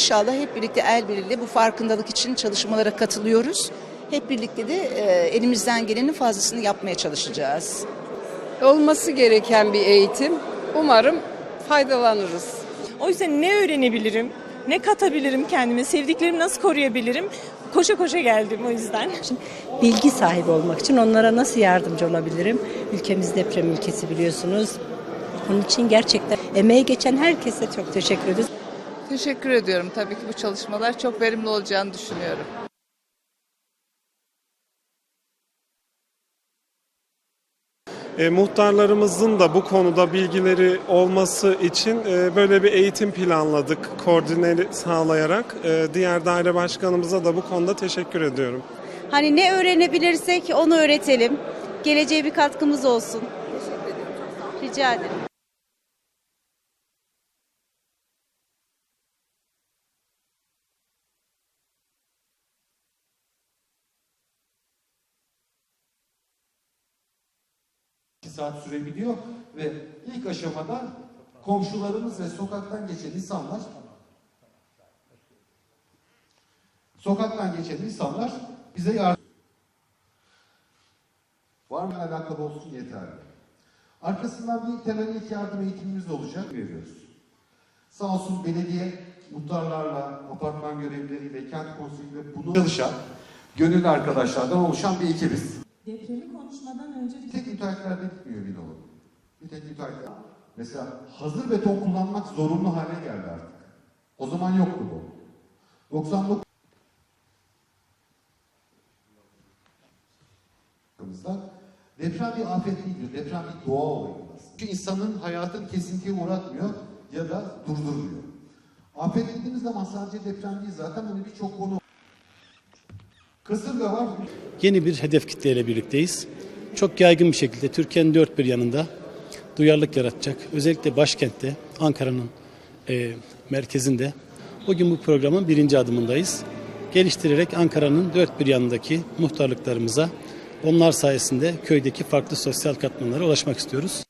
İnşallah hep birlikte el birliğiyle bu farkındalık için çalışmalara katılıyoruz. Hep birlikte de e, elimizden gelenin fazlasını yapmaya çalışacağız. olması gereken bir eğitim. Umarım faydalanırız. O yüzden ne öğrenebilirim, ne katabilirim kendime, sevdiklerimi nasıl koruyabilirim? Koşa koşa geldim o yüzden. bilgi sahibi olmak için onlara nasıl yardımcı olabilirim? Ülkemiz deprem ülkesi biliyorsunuz. Onun için gerçekten emeği geçen herkese çok teşekkür ederiz. Teşekkür ediyorum. Tabii ki bu çalışmalar çok verimli olacağını düşünüyorum. E, muhtarlarımızın da bu konuda bilgileri olması için e, böyle bir eğitim planladık koordineli sağlayarak. E, diğer daire başkanımıza da bu konuda teşekkür ediyorum. Hani ne öğrenebilirsek onu öğretelim. Geleceğe bir katkımız olsun. Rica ederim. Saat sürebiliyor ve ilk aşamada komşularımız ve sokaktan geçen insanlar sokaktan geçen insanlar bize yardım var mı alakalı olsun yeterli. Arkasından bir temel ilk yardım eğitimimiz olacak veriyoruz. Sağ olsun belediye muhtarlarla, apartman görevlileriyle, kent konseyiyle bunu çalışan gönüllü arkadaşlardan oluşan bir ekibiz. Depremi konuşmadan önce Bir tek müteahhitlerde gitmiyor bir dolu. Bir tek müteahhitler. Mesela hazır beton kullanmak zorunlu hale geldi artık. O zaman yoktu bu. 99 Deprem bir afet değildir. Deprem bir doğa olayıdır aslında. Çünkü insanın hayatın kesintiye uğratmıyor ya da durdurmuyor. Afet dediğimiz zaman sadece deprem değil zaten hani birçok konu yeni bir hedef kitleyle birlikteyiz. Çok yaygın bir şekilde Türkiye'nin dört bir yanında duyarlılık yaratacak. Özellikle başkentte, Ankara'nın e, merkezinde. Bugün bu programın birinci adımındayız. Geliştirerek Ankara'nın dört bir yanındaki muhtarlıklarımıza onlar sayesinde köydeki farklı sosyal katmanlara ulaşmak istiyoruz.